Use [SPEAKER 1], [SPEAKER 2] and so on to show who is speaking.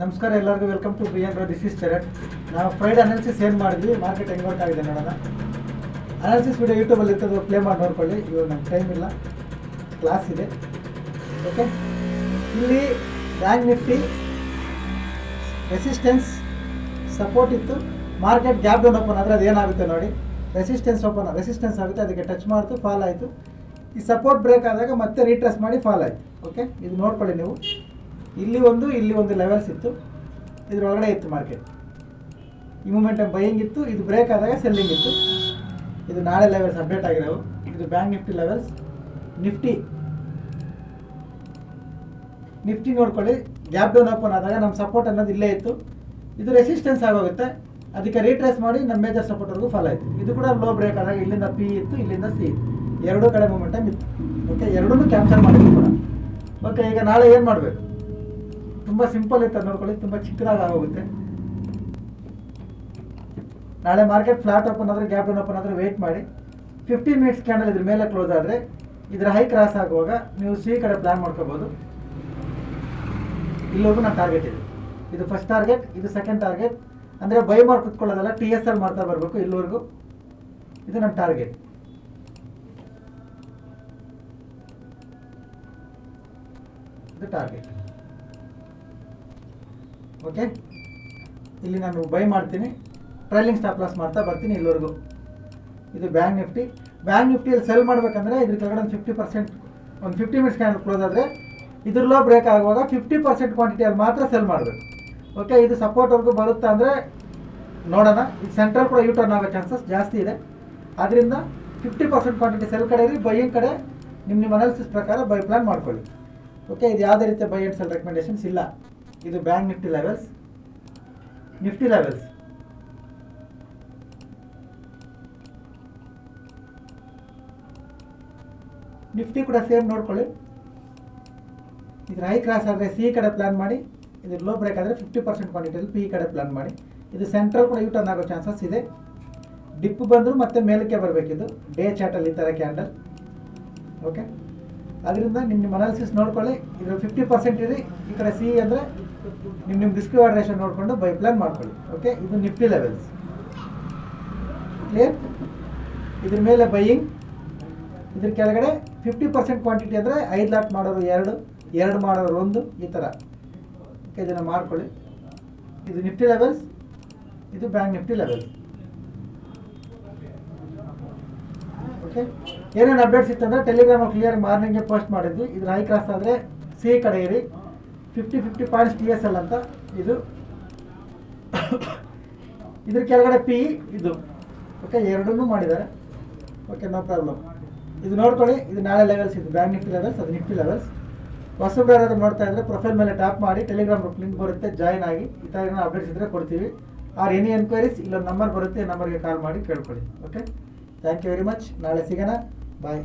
[SPEAKER 1] ನಮಸ್ಕಾರ, ಎಲ್ಲರಿಗೂ welcome to ಎನ್ ದಿಸ್ ಇಸ್ ಚರಣ್ ನಾವು ಫ್ರೈಡ್ ಅನಾಲಿಸಿಸ್ ಏನು ಮಾಡಿದ್ವಿ ಮಾರ್ಕೆಟ್ ಹೆಂಗೆ ವರ್ಕ್ ಆಗಿದೆ ನೋಡೋಣ. ಅನಾಲಿಸಿಸ್ ವಿಡಿಯೋ ಯೂಟ್ಯೂಬಲ್ಲಿ ಇರ್ತದೆ ಪ್ಲೇ ಮಾಡಿ ನೋಡ್ಕೊಳ್ಳಿ. ಇವಾಗ ನಮ್ಗೆ ಟೈಮ್ ಇಲ್ಲ. ಕ್ಲಾಸ್ ಇದೆ. ಓಕೆ ಇಲ್ಲಿ ಬ್ಯಾಂಕ್ ನಿಫ್ಟಿ ರೆಸಿಸ್ಟೆನ್ಸ್ ಸಪೋರ್ಟ್ ಇತ್ತು. ಮಾರ್ಕೆಟ್ ಗ್ಯಾಪ್ ಡೌನ್ ಓಪನ್ ಆದರೆ ಅದು ಏನಾಗುತ್ತೆ ನೋಡಿ. ರೆಸಿಸ್ಟೆನ್ಸ್ ಓಪನ್ ರೆಸಿಸ್ಟೆನ್ಸ್ ಆಗುತ್ತೆ, ಅದಕ್ಕೆ ಟಚ್ ಮಾಡ್ತು ಫಾಲ್ ಆಯಿತು. ಈ ಸಪೋರ್ಟ್ ಬ್ರೇಕ್ ಆದಾಗ ಮತ್ತೆ ರೀಟ್ರೆಸ್ ಮಾಡಿ ಫಾಲ್ ಆಯಿತು. ಓಕೆ ಇದು ನೋಡ್ಕೊಳ್ಳಿ ನೀವು. ಇಲ್ಲಿ ಒಂದು ಇಲ್ಲಿ ಒಂದು ಲೆವೆಲ್ಸ್ ಇತ್ತು. ಇದರೊಳಗಡೆ ಇತ್ತು ಮಾರ್ಕೆಟ್ ಈ ಮೂಮೆಂಟಮ್ ಬೈಯಿಂಗ್ ಇತ್ತು, ಇದು ಬ್ರೇಕ್ ಆದಾಗ ಸೆಲ್ಲಿಂಗ್ ಇತ್ತು. ಇದು ನಾಳೆ ಲೆವೆಲ್ಸ್ ಅಪ್ಡೇಟ್ ಆಗಿರೋವು ಇದು bank Nifty levels Nifty Nifty ನೋಡ್ಕೊಳ್ಳಿ. ಗ್ಯಾಪ್ ಡೌನ್ ಓಪನ್ ಆದಾಗ ನಮ್ಮ ಸಪೋರ್ಟ್ ಅನ್ನೋದು ಇಲ್ಲೇ ಇತ್ತು. ಇದು ರೆಸಿಸ್ಟೆನ್ಸ್ ಆಗೋಗುತ್ತೆ. ಅದಕ್ಕೆ ರೀಟ್ರೇಸ್ ಮಾಡಿ ನಮ್ಮ ಮೇಜರ್ ಸಪೋರ್ಟ್ವರೆಗೂ ಫಾಲೋ ಆಯಿತು. ಇದು ಕೂಡ ಲೋ ಬ್ರೇಕ್ ಆದಾಗ ಇಲ್ಲಿಂದ ಪಿ ಇತ್ತು, ಇಲ್ಲಿಂದ ಸಿ ಇತ್ತು. ಎರಡೂ ಕಡೆ ಮೂಮೆಂಟಮ್ ಇತ್ತು. ಓಕೆ ಎರಡೂ ಕ್ಯಾನ್ಸಲ್ ಮಾಡಿದ್ವಿ ಓಕೆ ಈಗ ನಾಳೆ ಏನು ಮಾಡಬೇಕು? ತುಂಬ ಸಿಂಪಲ್ ಇತ್ತು ನೋಡ್ಕೊಳ್ಳಿ, ತುಂಬ ಚಿಕ್ಕದಾಗ ಆಗೋಗುತ್ತೆ. ನಾಳೆ ಮಾರ್ಕೆಟ್ ಫ್ಲಾಟ್ ಓಪನ್ ಆದರೆ ಗ್ಯಾಪ್ ಡೌನ್ ಓಪನ್ ಆದರೆ ವೆಯ್ಟ್ ಮಾಡಿ. ಫಿಫ್ಟೀನ್ ಮಿನಿಟ್ಸ್ ಕ್ಯಾಂಡಲ್ ಇದ್ರ ಮೇಲೆ ಕ್ಲೋಸ್ ಆದರೆ, ಇದರ ಹೈ ಕ್ರಾಸ್ ಆಗುವಾಗ ನೀವು ಸಿ ಕಡೆ ಪ್ಲಾನ್ ಮಾಡ್ಕೋಬೋದು. ಇಲ್ಲೋಗು ನನ್ನ ಟಾರ್ಗೆಟ್ ಇದೆ. ಇದು ಫಸ್ಟ್ ಟಾರ್ಗೆಟ್ ಇದು ಸೆಕೆಂಡ್ ಟಾರ್ಗೆಟ್ ಅಂದರೆ ಬೈ ಮಾಡಿ ಕುತ್ಕೊಳ್ಳೋದಲ್ಲ ಟಿ ಎಸ್ ಎಲ್ ಮಾಡ್ತಾ ಬರಬೇಕು ಇಲ್ಲಿವರೆಗೂ. ಇದು ನನ್ನ ಟಾರ್ಗೆಟ್ ಇದು ಟಾರ್ಗೆಟ್ ಓಕೆ ಇಲ್ಲಿ ನಾನು ಬೈ ಮಾಡ್ತೀನಿ. ಟ್ರೈಲಿಂಗ್ ಸ್ಟಾಪ್ ಲಾಸ್ ಮಾಡ್ತಾ ಬರ್ತೀನಿ ಇಲ್ಲಿವರೆಗೂ. ಇದು ಬ್ಯಾಂಕ್ ನಿಫ್ಟಿ ಬ್ಯಾಂಕ್ ನಿಫ್ಟಿಯಲ್ಲಿ ಸೆಲ್ ಮಾಡಬೇಕಂದ್ರೆ ಇದ್ರ ಕೆಳಗಡೆ ಒಂದು ಫಿಫ್ಟಿ ಪರ್ಸೆಂಟ್ ಒಂದು ಫಿಫ್ಟಿ ಮಿನಿಟ್ಸ್ ಕ್ಯಾಂಡಲ್ ಕ್ಲೋಸ್ ಆದರೆ ಇದ್ರ ಲೋ ಬ್ರೇಕ್ ಆಗುವಾಗ ಫಿಫ್ಟಿ ಪರ್ಸೆಂಟ್ ಕ್ವಾಂಟಿಟಿಯಲ್ಲಿ ಮಾತ್ರ ಸೆಲ್ ಮಾಡಬೇಕು. ಓಕೆ ಇದು ಸಪೋರ್ಟ್ವರೆಗೂ ಬರುತ್ತಾ ಅಂದರೆ ನೋಡೋಣ. ಇದು ಸೆಂಟ್ರಲ್ ಕೂಡ ಯೂಟರ್ನ್ ಆಗೋ ಚಾನ್ಸಸ್ ಜಾಸ್ತಿ ಇದೆ. ಆದ್ದರಿಂದ ಫಿಫ್ಟಿ ಪರ್ಸೆಂಟ್ ಕ್ವಾಂಟಿಟಿ ಸೆಲ್ ಕಡೆ ಇರಿ ಬೈಯಿಂಗ್ ಕಡೆ ನಿಮ್ಮ ನಿಮ್ಮ ಅನಾಲಿಸಿಸ್ ಪ್ರಕಾರ ಬೈ ಪ್ಲಾನ್ ಮಾಡ್ಕೊಳ್ಳಿ. ಓಕೆ ಇದು ಯಾವುದೇ ರೀತಿಯ ಬೈ ಆ್ಯಂಡ್ ಸೆಲ್ ರೆಕಮೆಂಡೇಷನ್ಸ್ ಇಲ್ಲ. ಇದು bank Nifty levels. Nifty levels. Nifty ಕೂಡ ಸೇಮ್ ನೋಡ್ಕೊಳ್ಳಿ. ಇದು ಹೈ ಕ್ರಾಸ್ ಆದರೆ ಸಿ ಕಡೆ ಪ್ಲಾನ್ ಮಾಡಿ. ಇದು ಲೋ ಬ್ರೇಕ್ ಆದರೆ ಫಿಫ್ಟಿ ಪರ್ಸೆಂಟ್ ಕ್ವಾಂಟಿಟಿಯಲ್ಲಿ ಪಿ ಕಡೆ ಪ್ಲಾನ್ ಮಾಡಿ. ಇದು ಸೆಂಟ್ರಲ್ ಕೂಡ ಯೂಟರ್ನ್ ಆಗೋ ಚಾನ್ಸಸ್ ಇದೆ. ಡಿಪ್ ಬಂದರೂ ಮತ್ತೆ ಮೇಲಕ್ಕೆ ಬರಬೇಕಿದು ಡೇ ಚಾರ್ಟಲ್ಲಿ ಈ ಥರ ಕ್ಯಾಂಡಲ್ ಓಕೆ ಅದರಿಂದ ನಿಮ್ಮ ಅನಾಲಿಸಿಸ್ ನೋಡ್ಕೊಳ್ಳಿ. ಇದ್ರಲ್ಲಿ ಫಿಫ್ಟಿ ಪರ್ಸೆಂಟ್ ಇದೆ. ಈ ಕಡೆ ಸಿ ಅಂದರೆ ನಿಮ್ಮ ನಿಮ್ಮ ರಿಸ್ಕ್ ನೋಡಿಕೊಂಡು ಬೈ ಪ್ಲಾನ್ ಮಾಡ್ಕೊಳ್ಳಿ ಓಕೆ ಇದು ನಿಫ್ಟಿ ಲೆವೆಲ್ಸ್ ಕ್ಲಿಯರ್ ಇದ್ರ ಮೇಲೆ ಬೈಯಿಂಗ್ ಇದ್ರ ಕೆಳಗಡೆ ಫಿಫ್ಟಿ ಪರ್ಸೆಂಟ್ ಕ್ವಾಂಟಿಟಿ ಅಂದರೆ ಐದು ಲಾಟ್ ಮಾಡೋರು ಎರಡು ಎರಡು ಮಾಡೋರು ಒಂದು, ಈ ಥರ ಓಕೆ ಇದನ್ನು ಮಾಡ್ಕೊಳ್ಳಿ. ಇದು ನಿಫ್ಟಿ ಲೆವೆಲ್ಸ್ ಇದು ಬ್ಯಾಂಕ್ ನಿಫ್ಟಿ ಲೆವೆಲ್ಸ್ ಓಕೆ ಏನೇನು ಅಪ್ಡೇಟ್ಸ್ ಇತ್ತಂದರೆ ಟೆಲಿಗ್ರಾಮಲ್ಲಿ ಕ್ಲಿಯರ್ ಮಾರ್ನಿಂಗ್ಗೆ ಪೋಸ್ಟ್ ಮಾಡಿದ್ವಿ. ಇದ್ರ ಹೈ ಕ್ರಾಸ್ ಆದರೆ ಸಿ ಕಡೆ ಇರಿ. Fifty fifty points T S L ಅಂತ. ಇದು. ಇದ್ರ ಕೆಳಗಡೆ ಪಿ ಇದು. ಓಕೆ ಎರಡನ್ನೂ ಮಾಡಿದ್ದಾರೆ. ಓಕೆ ನೋ ಪ್ರಾಬ್ಲಮ್ ಇದು ನೋಡ್ಕೊಳ್ಳಿ, ಇದು ನಾಳೆ ಲೆವೆಲ್ಸ್ ಇದು ಬ್ಯಾಂಕ್ ನಿಫ್ಟಿ ಲೆವೆಲ್ಸ್ ಅದು ನಿಫ್ಟಿ ಲೆವೆಲ್ಸ್ ಹೊಸಬ್ರು ಯಾರಾದರೂ ನೋಡ್ತಾ ಇದ್ರೆ ಪ್ರೊಫೈಲ್ ಮೇಲೆ ಟ್ಯಾಪ್ ಮಾಡಿ ಟೆಲಿಗ್ರಾಮ್ ಲಿಂಕ್ ಬರುತ್ತೆ ಜಾಯ್ನ್ ಆಗಿ ಈ ಥರ ಏನೋ ಅಪ್ಡೇಟ್ಸ್ ಇದ್ದರೆ ಕೊಡ್ತೀವಿ. ಆರ್ ಎನಿ ಎನ್ಕ್ವೈರೀಸ್ ಇಲ್ಲೊಂದು ನಂಬರ್ ಬರುತ್ತೆ ನಂಬರ್ಗೆ ಕಾಲ್ ಮಾಡಿ ಕೇಳ್ಕೊಳ್ಳಿ. Okay thank you very much ನಾಳೆ ಸಿಗೋಣ. ಬಾಯ್